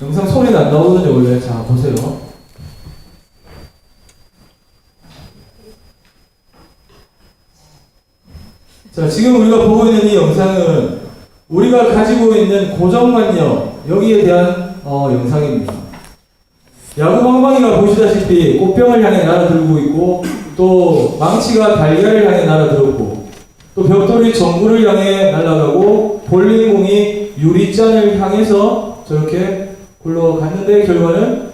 영상 소리가 안 나오거든요, 원래. 자, 보세요. 자, 지금 우리가 보고 있는 이 영상은 우리가 가지고 있는 고정관념, 여기에 대한 어, 영상입니다. 야구 방망이가 보시다시피 꽃병을 향해 날아들고 있고, 또 망치가 달걀을 향해 날아들었고, 또 벽돌이 전구를 향해 날아가고, 볼링공이 유리잔을 향해서 저렇게 굴러갔는데 결과는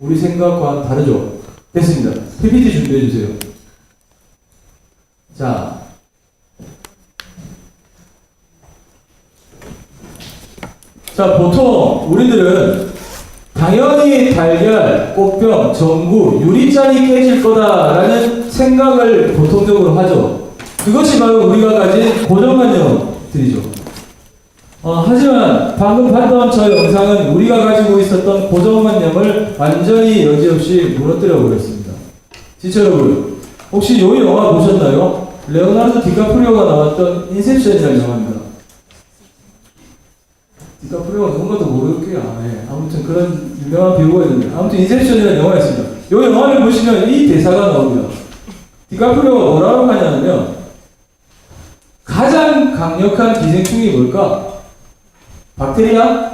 우리 생각과 다르죠. 됐습니다. PPT 준비해 주세요. 자, 자, 보통 우리들은 당연히 달걀, 꽃병, 전구, 유리잔이 깨질 거다라는 생각을 보통적으로 하죠. 그것이 바로 우리가 가진 고정관념들이죠. 어, 하지만 방금 봤던 저 영상은 우리가 가지고 있었던 고정관념을 완전히 여지없이 무너뜨려 버렸습니다. 지체 여러분, 혹시 이 영화 보셨나요? 레오나르도 디카프리오가 나왔던 인셉션이라는 영화입니다. 디카프리오가 누군가도 모르겠고요. 아, 네. 아무튼 그런 유명한 배우가 있는데 아무튼 인셉션이라는 영화가 있습니다. 이 영화를 보시면 이 대사가 나옵니다. 디카프리오가 뭐라고 하냐면요. 가장 강력한 기생충이 뭘까? 박테리아?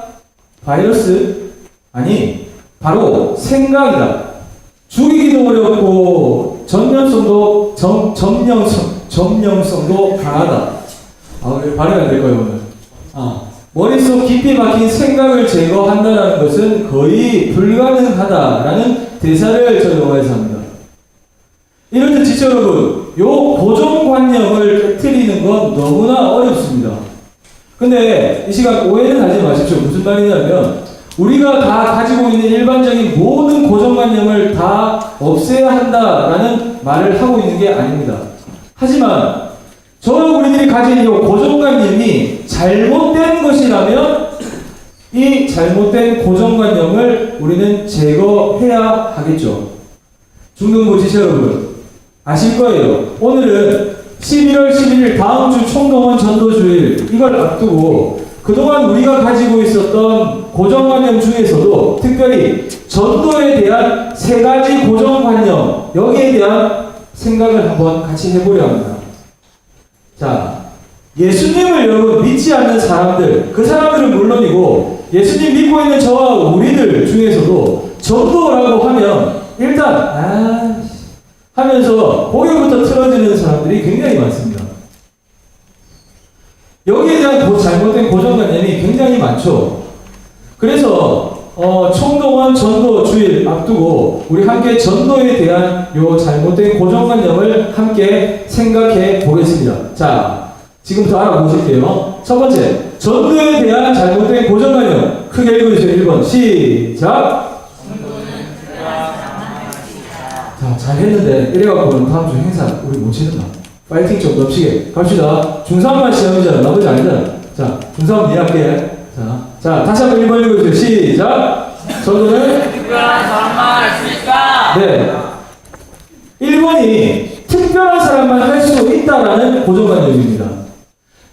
바이러스? 아니, 바로 생각이다. 죽이기도 어렵고 전면성도 점, 점령성, 점령성도 강하다. 아, 왜 발음이 안 될까요, 오늘? 아, 머릿속 깊이 박힌 생각을 제거한다는 것은 거의 불가능하다라는 대사를 저 영화에서 합니다. 때 지체 여러분, 요 고정관념을 깨뜨리는 건 너무나 어렵습니다. 근데 이 시간 오해는 하지 마십시오. 무슨 말이냐면, 우리가 다 가지고 있는 일반적인 모든 고정관념을 다 없애야 한다라는 말을 하고 있는 게 아닙니다. 하지만, 저 우리들이 가진 이 고정관념이 잘못된 것이라면, 이 잘못된 고정관념을 우리는 제거해야 하겠죠. 중등부 지체 여러분, 아실 거예요. 오늘은 11월 11일 다음 주 총동원 전도주일 이걸 앞두고 그동안 우리가 가지고 있었던 고정관념 중에서도 특별히 전도에 대한 세 가지 고정관념 여기에 대한 생각을 한번 같이 해보려 합니다. 자, 예수님을 여러분 믿지 않는 사람들 그 사람들은 물론이고 예수님 믿고 있는 저와 우리들 중에서도 전도라고 하면 일단 아 하면서 고개부터 틀어지는 사람들이 굉장히 많습니다. 여기에 대한 고- 잘못된 고정관념이 굉장히 많죠. 그래서 어, 총동원 전도 주일 앞두고 우리 함께 전도에 대한 요 잘못된 고정관념을 함께 생각해 보겠습니다. 자, 지금부터 알아보실게요. 첫 번째, 전도에 대한 잘못된 고정관념. 크게 읽어주세요. 1번. 시작. 자, 잘했는데 이래갖고는 다음 주 행사 우리 못 치는다. 파이팅 좀 넘치게 갑시다. 중3만 시험이잖아. 나머지 아니잖아. 자, 중3 이해할게. 자, 자, 다시 한번 1번 읽어주세요. 시작. 전도는 특별한 사람만 할 수 있다. 네. 1번이 특별한 사람만 할 수 있다라는 고정관념입니다.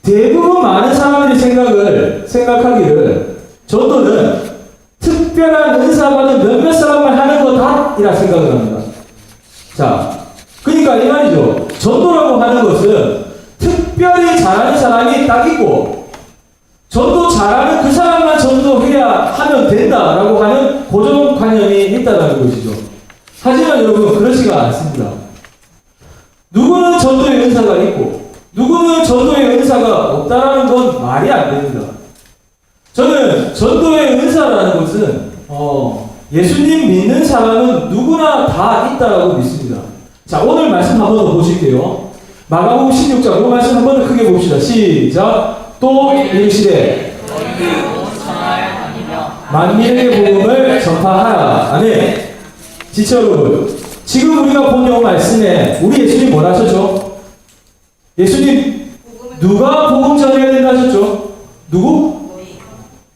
대부분 많은 사람들이 생각을, 생각하기를 전도는 특별한 은사 받은 몇몇 사람만 하는 거다? 이라 생각을 합니다. 자, 그러니까 이 말이죠. 전도라고 하는 것은 특별히 잘하는 사람이 딱 있고, 전도 잘하는 그 사람만 전도해야 하면 된다라고 하는 고정관념이 있다는 것이죠. 하지만 여러분, 그렇지가 않습니다. 누구는 전도의 은사가 있고, 누구는 전도의 은사가 없다라는 건 말이 안 됩니다. 저는 전도의 은사라는 것은, 어, 예수님 믿는 사람은 누구나 다 있다라고 믿습니다. 자, 오늘 말씀 한 번 더 보실게요. 마가복음 16장, 이 말씀 한 번 더 크게 봅시다. 시작. 또 이르시되 만민의 복음을 전파하라. 아멘. 지체 여러분, 지금 우리가 본 요 말씀에 우리 예수님 뭐라 하셨죠? 예수님 누가 복음 전해야 된다 하셨죠? 누구?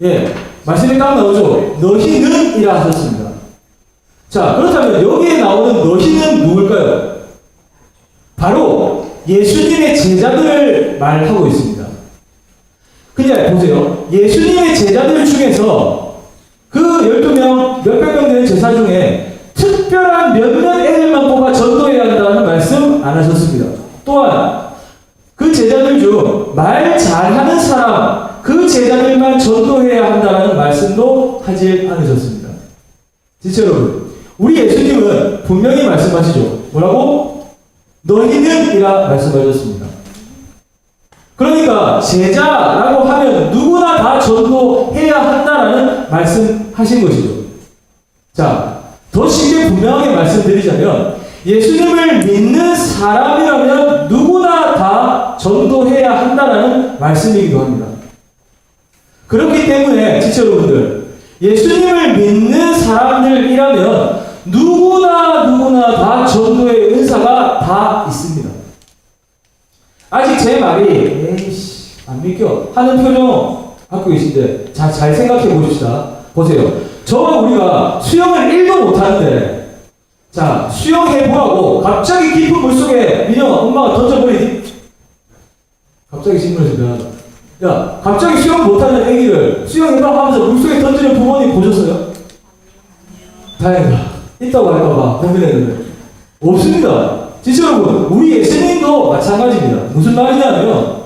예, 말씀에 딱 나오죠. 너희는 이라 하셨습니다. 자, 그렇다면 여기에 나오는 너희는 누굴까요? 바로 예수님의 제자들을 말하고 있습니다. 그냥 보세요. 예수님의 제자들 중에서 그 12명, 몇백 명 되는 제사 중에 특별한 몇몇 애들만 뽑아 전도해야 한다는 말씀 안 하셨습니다. 또한 그 제자들 중 말 잘하는 사람, 그 제자들만 전도해야 한다는 말씀도 하지 않으셨습니다. 지체 여러분, 우리 예수님은 분명히 말씀하시죠. 뭐라고? 너희는 이라 말씀하셨습니다. 그러니까 제자라고 하면 누구나 다 전도해야 한다라는 말씀하신 것이죠. 자, 더 쉽게 분명하게 말씀드리자면 예수님을 믿는 사람이라면 누구나 다 전도해야 한다라는 말씀이기도 합니다. 그렇기 때문에 지체 여러분들 예수님을 믿는 사람들이라면 누구나 누구나 다 전도의 은사가 다 있습니다. 아직 제 말이 에이씨 안 믿겨 하는 표정 갖고 계신데 자, 잘 생각해 보십시다. 보세요. 저와 우리가 수영을 1도 못하는데 자 수영해 보라고 갑자기 깊은 물속에 민영아 엄마가 던져버리니 갑자기 미안하다. 야 갑자기 수영 못하는 애기를 수영해봐 하면서 물속에 던지는 부모님 보셨어요? 다행이다. 있다고 할까봐 고민했는데 없습니다. 진짜 여러분, 우리 예수님도 마찬가지입니다. 무슨 말이냐면,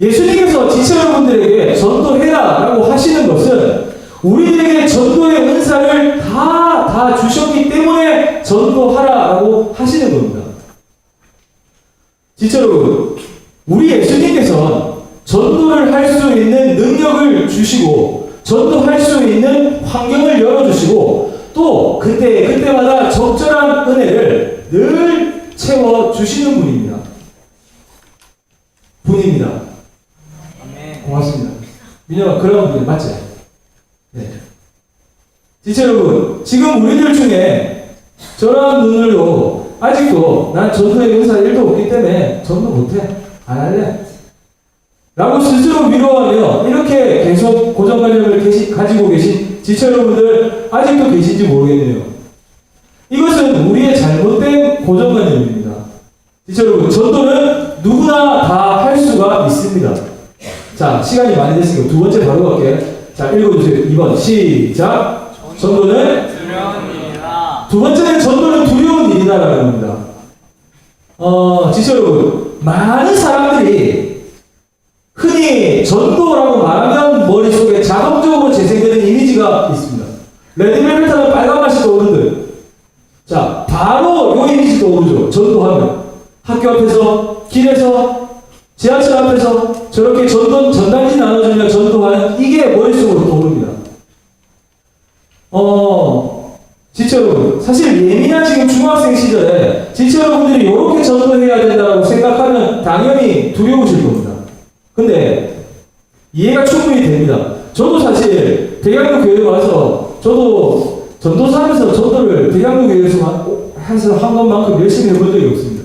예수님께서 지체 여러분들에게 전도해라라고 하시는 것은 우리들에게 전도의 은사를 다, 다 주셨기 때문에 전도하라라고 하시는 겁니다. 지체 여러분, 우리 예수님께서 전도를 할 수 있는 능력을 주시고, 전도할 수 있는 환경을 열어주시고, 또 그때 그때마다 적절한 은혜를 늘 채워 주시는 분입니다. 분입니다. 아멘. 고맙습니다. 민혁아 그런 분 맞지? 네. 진짜 여러분 지금 우리들 중에 저런 눈으로 아직도 난 전도의 은사 1도 없기 때문에 전도 못해 안 할래 라고 스스로 위로하며 이렇게 계속 고정관념을 계시, 가지고 계신 지체 여러분들 아직도 계신지 모르겠네요. 이것은 우리의 잘못된 고정관념입니다. 지체 여러분, 전도는 누구나 다 할 수가 있습니다. 자, 시간이 많이 됐으니까 두 번째 바로 갈게요. 자, 읽어주세요. 2번, 시작. 전도는. 두 번째는 전도는 두려운 일이다라는 겁니다. 어, 지체 여러분, 많은 사람들이 흔히 전도라고 말하면 머릿속에 자동적으로 이미지가 있습니다. 레드벨벳 하면 빨간 맛이 떠오르는 자, 바로 요 이미지 떠오르죠. 전도하면. 학교 앞에서, 길에서, 지하철 앞에서 저렇게 전도, 전단지 나눠주며 전도하는 이게 머릿속으로 떠오릅니다. 어, 지체 여러분, 사실 예민한 지금 중학생 시절에 지체 여러분들이 이렇게 전도해야 된다고 생각하면 당연히 두려우실 겁니다. 근데 이해가 충분히 됩니다. 저도 사실 대학로 교회 와서 저도 전도사 하면서 전도를 대학로 교회에서 해서 한 것만큼 열심히 해본 적이 없습니다.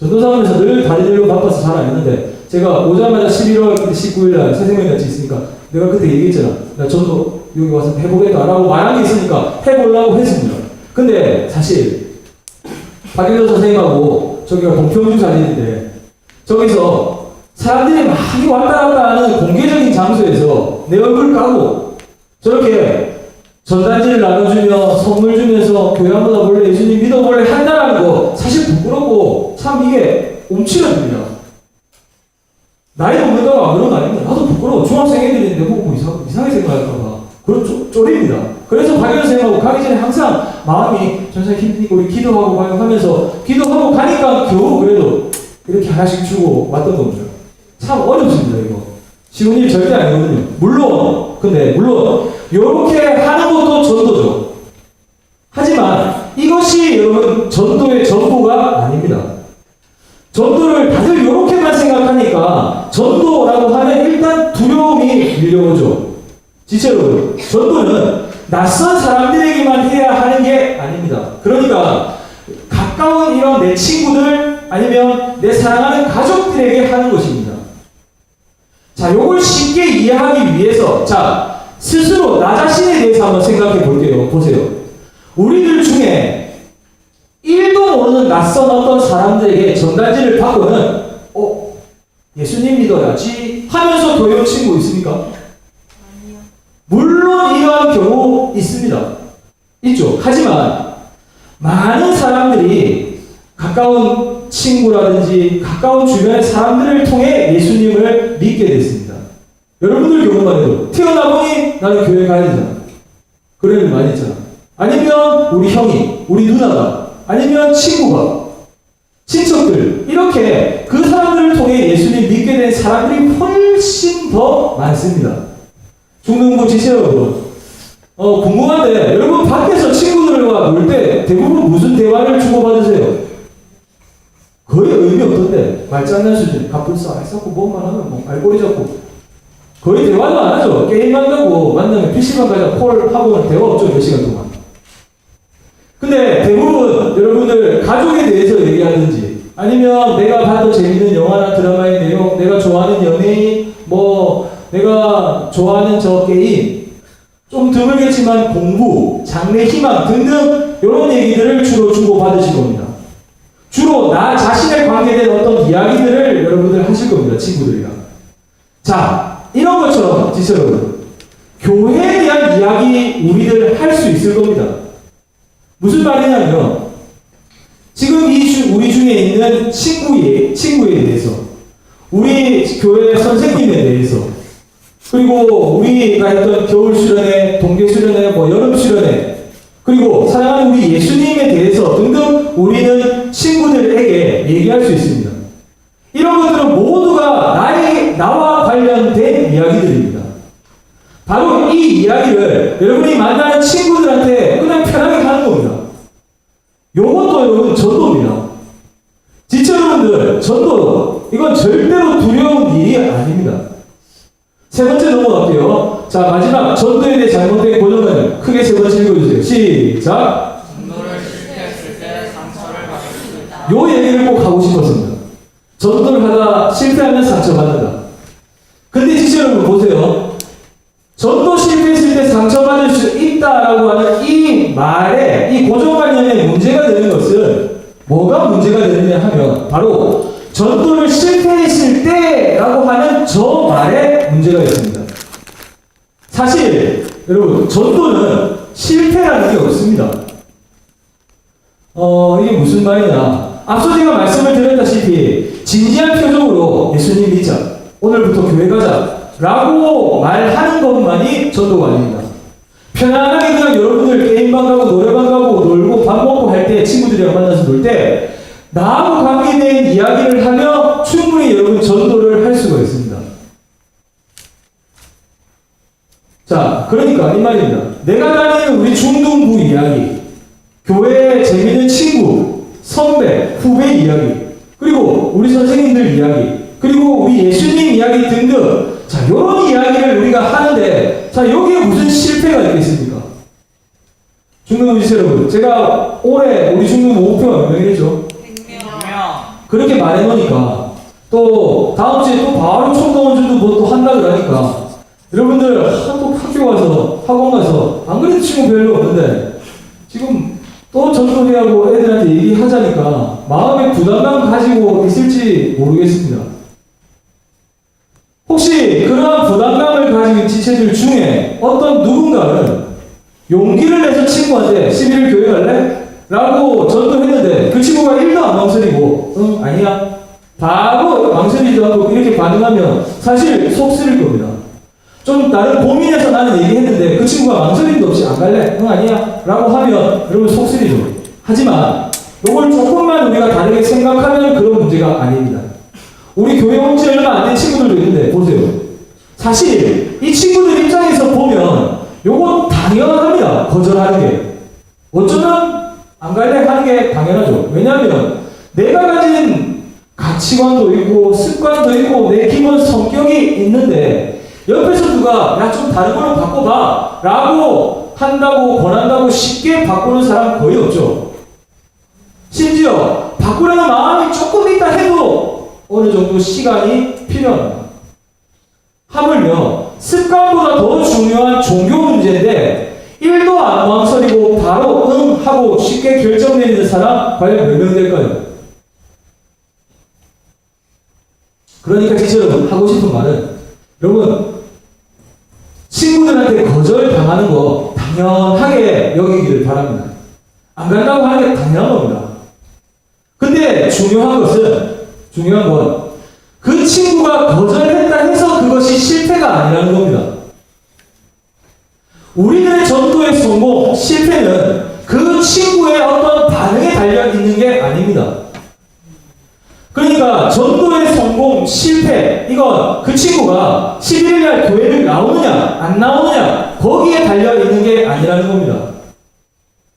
전도사 하면서 늘 다른 일로 바빠서 잘 안 했는데 제가 오자마자 11월 19일 날 새생명 같이 있으니까 내가 그때 얘기했잖아. 나 전도 여기 와서 해보겠다라고 게 있으니까 해보려고 했습니다. 근데 사실 박일도 선생님하고 저기가 동평주 자리인데 저기서 사람들이 많이 왔다 갔다 하는 공개적인 장소에서 내 얼굴 까고 저렇게 전단지를 나눠주며 선물 주면서 교회 한번 와볼래 예수님 믿어볼래 한다는 거 사실 부끄럽고 참 이게 움츠러듭니다. 나이 먹는다고 안 그런 거 아닙니다. 나도 부끄러워. 중학생 애들이 내 보고 이상, 이상하게 생각할까봐. 그런 쪼, 쫄입니다. 그래서 박연 선생님하고 가기 전에 항상 마음이 전사 힘드니까 우리 기도하고 가요 하면서 기도하고 가니까 겨우 그래도 이렇게 하나씩 주고 왔던 겁니다. 참 어렵습니다, 이거. 쉬운 일 절대 아니거든요. 물론, 근데, 물론, 이렇게 하는 것도 전도죠. 하지만 이것이 여러분 전도의 전부가 아닙니다. 전도를 다들 이렇게만 생각하니까 전도라고 하면 일단 두려움이 밀려오죠. 여러분, 전도는 낯선 사람들에게만 해야 하는 게 아닙니다. 그러니까 가까운 이런 내 친구들 아니면 내 사랑하는 가족들에게 하는 것입니다. 자, 요걸 쉽게 이해하기 위해서 자, 스스로 나 자신에 대해서 한번 생각해 볼게요. 보세요. 우리들 중에 1도 모르는 낯선 어떤 사람들에게 전단지를 받고는 어, 예수님 믿어야지 하면서 온 친구 있습니까? 물론 이런 있습니다. 있죠. 하지만 많은 사람들이 가까운 친구라든지 가까운 주변의 사람들을 통해 예수님을 믿게 됐습니다. 여러분들 경우만 해도 태어나 보니 나는 교회 가야 되잖아. 그런 일 많이 있잖아. 아니면 우리 형이, 우리 누나가, 아니면 친구가, 친척들 이렇게 그 사람들을 통해 예수님 믿게 된 사람들이 훨씬 더 많습니다. 중등부 지체 여러분, 어, 궁금한데 여러분 밖에서 친구들과 놀 때 대부분 무슨 대화를 주고받으세요? 거의 의미 없던데 말장난 수준 갑분싸 했었고 뭐만 하면 뭐 알고리 잡고 거의 대화도 안 하죠. 게임만 가고 만나면 PC방 가자 콜 하고 대화 없죠 몇 시간 동안. 근데 대부분 여러분들 가족에 대해서 얘기하든지 아니면 내가 봐도 재밌는 영화나 드라마의 내용, 내가 좋아하는 연예인, 뭐 내가 좋아하는 저 게임, 좀 드물겠지만 공부, 장래 희망 등등 이런 얘기들을 주로 주고 받으실 겁니다. 주로 나 자신에 관계된 어떤 이야기들을 여러분들 하실 겁니다. 친구들이랑. 자, 이런 것처럼 여러분 교회에 대한 이야기 우리들 할 수 있을 겁니다. 무슨 말이냐면 지금 이 주, 우리 중에 있는 친구의 친구에 대해서 우리 교회 선생님에 대해서 그리고 우리가 했던 겨울 수련회, 동계 수련회, 뭐 여름 수련회 그리고 사랑하는 우리 예수님에 대해서 등등 우리는 친구들에게 얘기할 수 있습니다. 이런 것들은 모두가 나의 나와 관련된 이야기들입니다. 바로 이 이야기를 여러분이 만나는 친구들한테 그냥 편하게 하는 겁니다. 요것도 여러분 전도입니다. 지체 여러분들 전도 이건 절대로 두려운 일이 아닙니다. 세 번째 넘어갈게요. 자 마지막 전도에 대해 잘못된 고정관념 크게 세 번째 읽어주세요. 시작. 전도를 실패했을 때 상처를 받습니다. 요 얘기를 꼭 하고 싶었습니다. 전도를 하다 실패하면 상처받는다. 근데 지체 여러분 보세요. 전도 실패했을 때 상처받을 수 있다라고 하는 이 말에 이 고정관념에 문제가 되는 것은 뭐가 문제가 되느냐 하면 바로 전도를 실패했을 때라고 하는 저 문제가 있습니다. 사실 여러분 전도는 실패라는 게 없습니다. 어, 이게 무슨 말이냐. 앞서 제가 말씀을 드렸다시피, 진지한 표정으로 예수님 믿자. 오늘부터 교회 가자. 라고 말하는 것만이 전도가 아닙니다. 편안하게 그냥 여러분들 게임방 가고 노래방 가고 놀고 밥 먹고 할 때 친구들이랑 만나서 놀 때 나하고 관계된 이야기를 하며 충분히 여러분 전도를 할 수가 있습니다. 자, 그러니까 이 말입니다. 내가 다니는 우리 중등부 이야기, 교회에 재밌는 친구, 선배, 후배 이야기, 그리고 우리 선생님들 이야기, 그리고 우리 예수님 이야기 등등, 자, 요런 이야기를 우리가 하는데, 자, 여기에 무슨 실패가 있겠습니까? 중등 우지 여러분, 제가 올해 우리 중등 목표가 몇 명이죠? 분명 그렇게 말해놓으니까, 또, 다음 주에 또 바로 총동원주도 뭐또 한다 그러니까, 여러분들, 또 학교 가서, 학원 가서, 안 그래도 친구 별로 없는데, 지금 또 전도회 하고 애들한테 얘기하자니까 마음의 부담감 가지고 있을지 모르겠습니다. 혹시 그러한 부담감을 가진 지체들 중에 어떤 누군가는 용기를 내서 친구한테 11일 교회 갈래? 라고 전도했는데 그 친구가 1도 안 망설이고 응 아니야 바로 망설이지도 않고 이렇게 반응하면 사실 속 쓰릴 겁니다. 좀 나름 고민해서 나는 얘기했는데 그 친구가 망설임도 없이 안 갈래? 응 아니야? 라고 하면 여러분 속쓰리죠. 하지만 이걸 조금만 우리가 다르게 생각하면 그런 문제가 아닙니다. 우리 교회 온 지 얼마 안 된 친구들도 있는데 보세요. 사실 이 친구들 입장에서 보면 요거 당연합니다. 거절하는 게. 어쩌면 안 갈래 하는 게 당연하죠. 왜냐하면 내가 가진 가치관도 있고 습관도 있고 내 기본 성격이 있는데 옆에서 누가 야 좀 다른 걸로 바꿔봐 라고 한다고 권한다고 쉽게 바꾸는 사람 거의 없죠. 심지어 바꾸려는 마음이 조금 있다 해도 어느 정도 시간이 필요합니다. 하물며 습관보다 더 중요한 종교 문제인데 1도 안 망설이고 바로 응 하고 쉽게 결정 내리는 사람 과연 몇 명 될까요? 그러니까 여러분 하고 싶은 말은 여러분 친구들한테 거절 당하는 거 당연하게 여기기를 바랍니다. 안 간다고 하는 게 당연한 겁니다. 근데 중요한 것은, 중요한 건, 그 친구가 거절했다 해서 그것이 실패가 아니라는 겁니다. 우리들의 전도의 성공, 실패는 그 친구의 어떤 반응에 달려 있는 게 아닙니다. 그러니까 전도의 성공, 실패, 이건 그 친구가 11일날 교회를 나오느냐, 안 나오느냐, 거기에 달려 있는 게 아니라는 겁니다.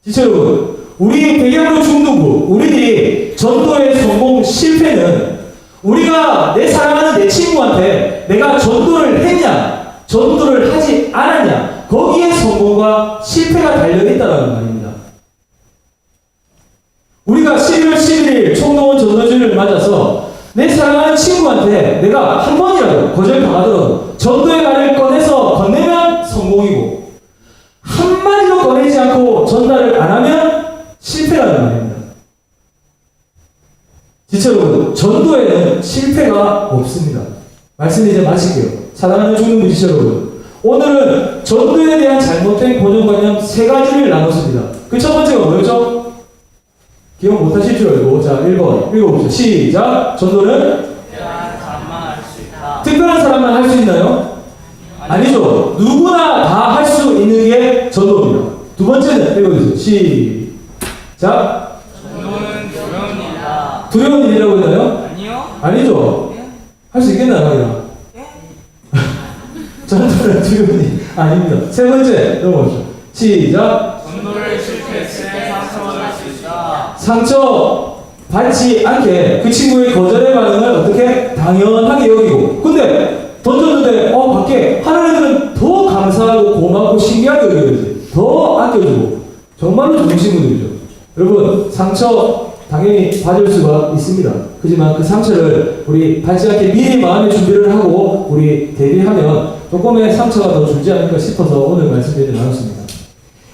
지체 여러분, 우리 백양로 중등부, 우리들이 전도의 성공, 실패는 우리가 내 사랑하는 내 친구한테 내가 전도를 했냐, 전도를 하지 않았냐, 거기에 성공과 실패가 달려있다는 말입니다. 우리가 11월 11일 총동원 전도주를 맞아서 내 사랑하는 친구한테 내가 한 번이라도 거절 당하더라도 전도의 말을 꺼내서 건네면 성공이고 한마디도 꺼내지 않고 전달을 안 하면 실패라는 말입니다. 지체 여러분, 전도에는 실패가 없습니다. 말씀 이제 마칠게요. 사랑하는 중등부 지체 여러분, 오늘은 전도에 대한 잘못된 고정관념 세 가지를 나눴습니다. 그 첫 번째가 뭐였죠? 기억 못하실 줄 알고 자 1번 읽어보세요. 시작. 전도는 특별한 사람만 할 수 있나요? 아니죠. 누구나 다 할 수 있는 게 전도입니다. 두 번째는 읽어주세요. 시작. 전도는 두려운 일이다. 두려운 일이라고 했나요? 아니요? 아니죠. 예? 할수 있겠나요? 그냥? 예? 전도는 두려운 일 아닙니다. 세 번째 넘어가죠. 시작. 전도를 있다. 상처 받지 않게 그 친구의 거절의 반응을 어떻게 당연하게 여기고. 근데 던졌는데 어 밖에 하는 애들은 더 감사하고 고맙고 신기하게 여겨야지. 더 아껴주고. 정말로 좋은 친구들이죠. 여러분 상처 당연히 받을 수가 있습니다. 그지만 그 상처를 우리 받지 않게 미리 마음의 준비를 하고 우리 대비하면 조금의 상처가 더 줄지 않을까 싶어서 오늘 말씀드리 나눴습니다.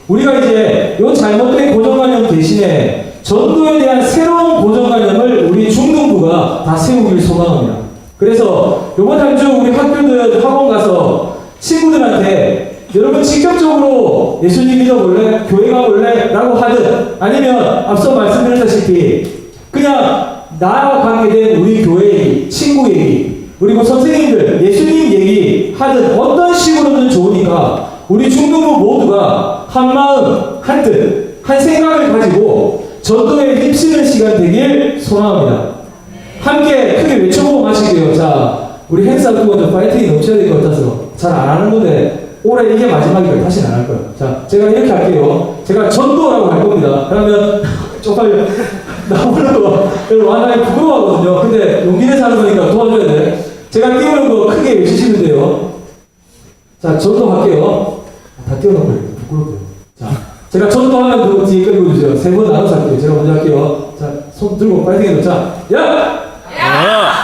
우리가 이제 이 잘못된 고정관념 대신에 전도에 대한 새로운 고정관념을 우리 중등부가 다 세우길 소망합니다. 그래서 이번 한주 우리 학교들 학원 가서 친구들한테 여러분 직접적으로 예수님 믿어볼래? 교회 가볼래? 라고 하든 아니면 앞서 말씀드렸다시피 그냥 나와 관계된 우리 교회 얘기, 친구 얘기, 그리고 선생님들, 예수님 얘기 하든 어떤 식으로든 좋으니까 우리 중등부 모두가 한 마음, 한 뜻, 한 생각을 가지고 전도에 힘쓰는 시간 되길 소망합니다. 함께 크게 외쳐보고 마시게요. 자, 우리 행사 좀 파이팅이 넘쳐야 될 것 같아서 잘 안 하는 건데 올해 이게 마지막이니까 다시는 안 할 거예요. 자, 제가 이렇게 할게요. 제가 전도라고 할 겁니다. 그러면 쪽팔려. 여러분 하나님 부끄러워하거든요. 근데 용기 내서 하는 거니까 도와줘야 돼. 제가 띄우는 거 크게 외치시면 돼요. 자, 전도 할게요. 다 띄워놓고 부끄럽대 제가 전도하면 그 뒤에 끌고 주세요. 세번 나눠서 할게요. 제가 먼저 할게요. 자, 손 들고 파이팅 해요. 자, 야!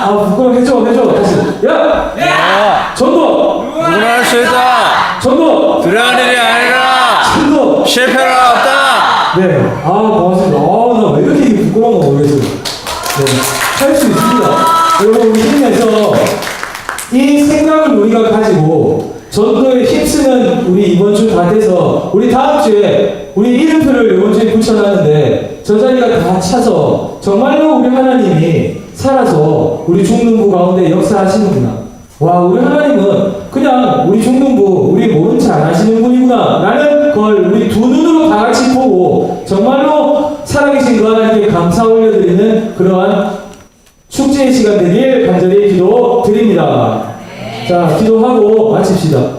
아, 부끄러워. 해줘, 해줘. 다시. 야! 야! 전도! 누구나 할 수 있다. 전도! 두려운 일이 아니라 전도! 실패가 없다. 네. 아, 고맙습니다. 아, 나 왜 이렇게 부끄러운 거 모르겠어요. 네. 할 수 있습니다. 여러분, 우리 힘내서 이 생각을 우리가 가지고 전도에 힘쓰는 우리 이번 주 다 돼서 우리 다음 주에 우리 이름표를 이번 주에 붙여놨는데 저 자리가 다 차서 정말로 우리 하나님이 살아서 우리 중등부 가운데 역사하시는구나. 와, 우리 하나님은 그냥 우리 중등부, 우리 모른 체안 하시는 분이구나. 라는 걸 우리 두 눈으로 다 같이 보고 정말로 살아계신 그 하나님께 감사 올려드리는 그러한 축제의 시간 되길 간절히 기도 드립니다. 자, 기도하고 마칩시다.